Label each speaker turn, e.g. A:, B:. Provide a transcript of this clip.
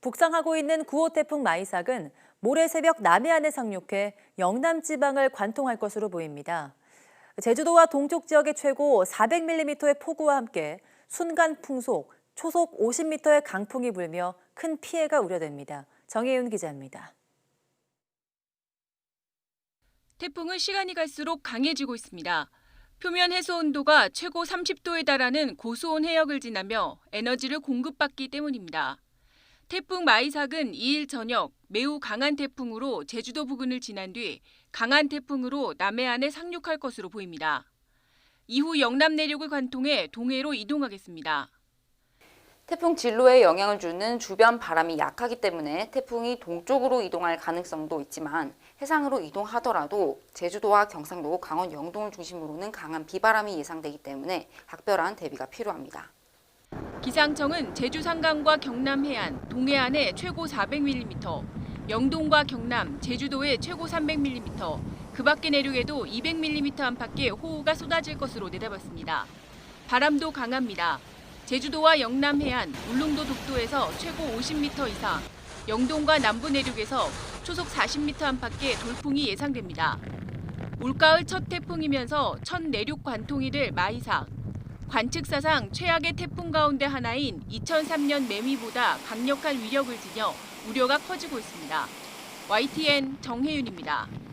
A: 북상하고 있는 9호 태풍 마이삭은 모레 새벽 남해안에 상륙해 영남 지방을 관통할 것으로 보입니다. 제주도와 동쪽 지역의 최고 400mm의 폭우와 함께 순간 풍속, 초속 50m의 강풍이 불며 큰 피해가 우려됩니다. 정혜윤 기자입니다.
B: 태풍은 시간이 갈수록 강해지고 있습니다. 표면 해수 온도가 최고 30도에 달하는 고수온 해역을 지나며 에너지를 공급받기 때문입니다. 태풍 마이삭은 2일 저녁 매우 강한 태풍으로 제주도 부근을 지난 뒤 강한 태풍으로 남해안에 상륙할 것으로 보입니다. 이후 영남 내륙을 관통해 동해로 이동하겠습니다.
C: 태풍 진로에 영향을 주는 주변 바람이 약하기 때문에 태풍이 동쪽으로 이동할 가능성도 있지만 해상으로 이동하더라도 제주도와 경상도, 강원 영동을 중심으로는 강한 비바람이 예상되기 때문에 각별한 대비가 필요합니다.
B: 기상청은 제주 산간과 경남 해안, 동해안에 최고 400mm, 영동과 경남, 제주도에 최고 300mm, 그 밖의 내륙에도 200mm 안팎의 호우가 쏟아질 것으로 내다봤습니다. 바람도 강합니다. 제주도와 영남 해안, 울릉도 독도에서 최고 50m 이상, 영동과 남부 내륙에서 초속 40m 안팎의 돌풍이 예상됩니다. 올가을 첫 태풍이면서 첫 내륙 관통이 될 마이삭. 관측사상 최악의 태풍 가운데 하나인 2003년 매미보다 강력한 위력을 지녀 우려가 커지고 있습니다. YTN 정혜윤입니다.